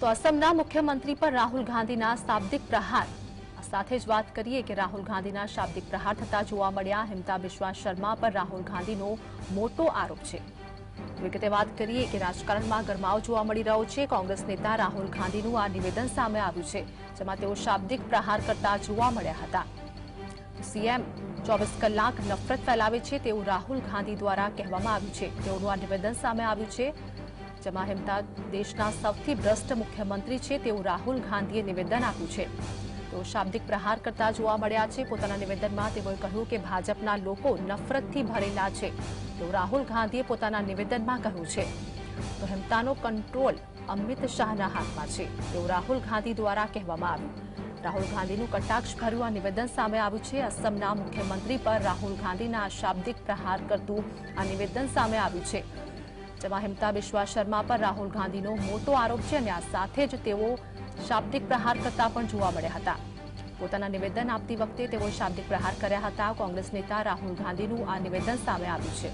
તો અસમના મુખ્યમંત્રી પર રાહુલ ગાંધીના શાબ્દિક પ્રહાર સાથે જ વાત કરીએ કે રાહુલ ગાંધીના શાબ્દિક પ્રહાર હતા જોવા મળ્યા હિંતાવિશ્વાસ શર્મા પર રાહુલ ગાંધીનો મોટો આરોપ છે વિગેતે વાત કરીએ કે રાજકારણમાં ગરમાવ જોવા મળી રહ્યો છે કોંગ્રેસ નેતા રાહુલ ગાંધીનો આ નિવેદન સામે આવ્યું છે જેમાં તેઓ શાબ્દિક પ્રહાર કરતા જોવા મળ્યા હતા સીએમ 24 કલાક નફરત ફેલાવે છે તેવું રાહુલ ગાંધી દ્વારા કહેવામાં આવ્યું છે જેવું આ નિવેદન સામે આવ્યું છે महामंत देश का सब की भ्रष्ट मुख्यमंत्री छे तेओ राहुल गांधी ने निवेदन આપ્યુ છે તો શામધિક પ્રહાર કરતા જોવા મળ્યા છે પોતાના નિવેદન માં તેવો કહ્યું કે ભાજપ ના લોકો નફરત થી ભરેલા છે તેઓ राहुल गांधीએ પોતાના નિવેદન માં કહ્યું છે તો હેમતા નો કંટ્રોલ અમિત શાહ ના હાથ માં છે તેઓ રાહુલ ગાંધી દ્વારા કહેવામાં આવ્યું રાહુલ ગાંધી નું કટાક્ષ ભરવા નિવેદન સામે આવ્યું છે અસમ ના मुख्यमंत्री પર રાહુલ ગાંધી ના શબ્દિક પ્રહાર કરતું આ નિવેદન સામે આવ્યું છે જેમાં હિમતા બિશ્વા શર્મા પર રાહુલ ગાંધીનો મોટો આરોપ છે અને આ સાથે જ તેઓ શાબ્દિક પ્રહાર કરતા પણ જોવા મળ્યા હતા પોતાના નિવેદન આપતી વખતે તેઓ શાબ્દિક પ્રહાર કર્યા હતા કોંગ્રેસ નેતા રાહુલ ગાંધીનું આ નિવેદન સામે આવ્યું છે